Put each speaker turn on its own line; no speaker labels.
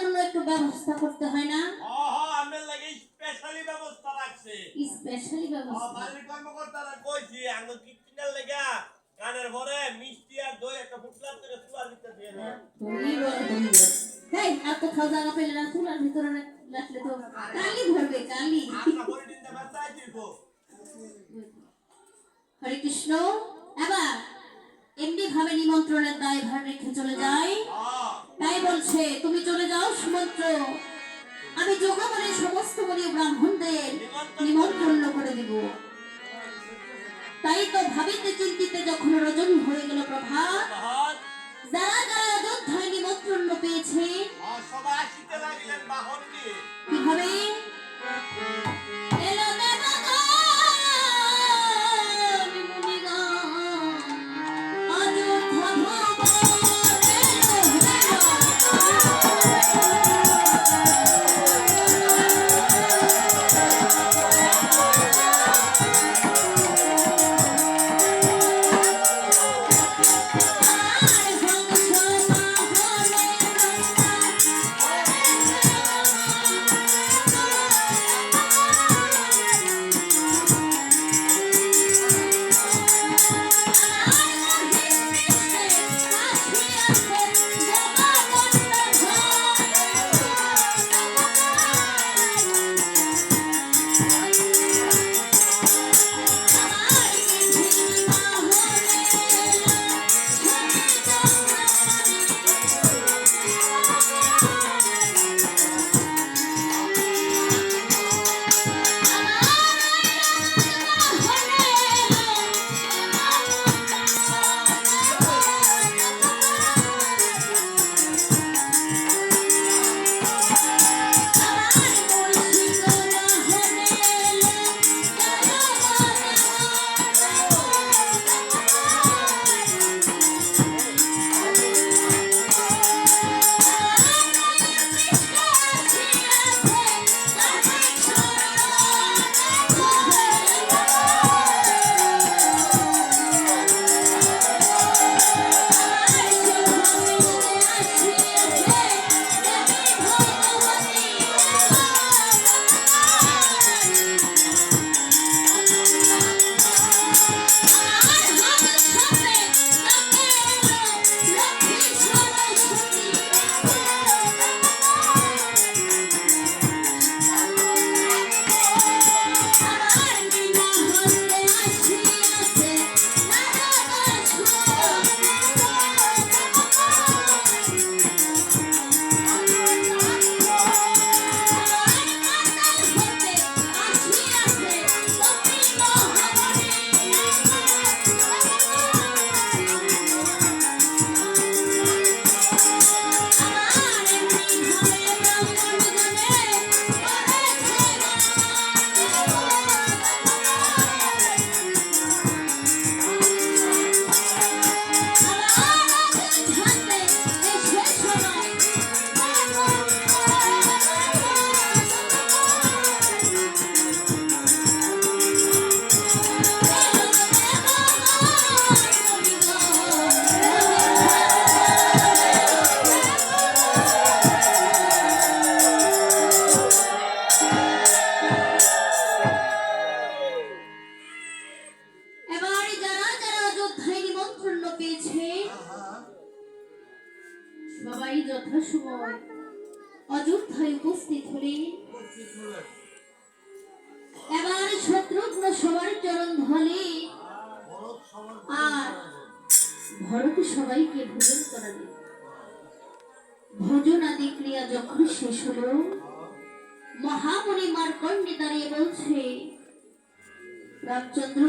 জন্য একটু ব্যবস্থা করতে হয় না?
লাগে স্পেশালি ব্যবস্থা রাখছে।
স্পেশালি ব্যবস্থা।
বাড়ির কর্মকর্তারা কইছি আঙ্গ কিচেনের লেগা কানের পরে মিষ্টি আর দই একটা ফুটলাম করে সুয়ার ভিতরে দিয়ে দেয়
তুমি বল, তুমি বল। এই, আর কোথাও জায়গা পেলে না চুলার ভিতরে রাখলে তো কালি ধরবে কালি।
আশা করি দিনটা বাঁচাই দিব
হরে কৃষ্ণ এবার এমনি ভাবে নিমন্ত্রণের দায় ভার রেখে চলে যায়
হ্যাঁ
তাই বলছে, তুমি চলে যাও, সুমন্ত্র। আমি যোগাবনের সমস্ত বলি ব্রাহ্মণদের নিমন্ত্রণ করে দিব। তাই তো ভাবিতে চিন্তিতে যখন রজনী হয়ে গেল সবাই যথাসময় অযোধ্যায় উপস্থিত হলেন। এবার শত্রুঘ্ন সবার চরণ ধলে আর ভরত সবাইকে ভোজন করাবে ভোজন আদি ক্রিয়া যখন শেষ হলো, মহামণি মার্কণ্ডে দাঁড়িয়ে বলছে, রামচন্দ্র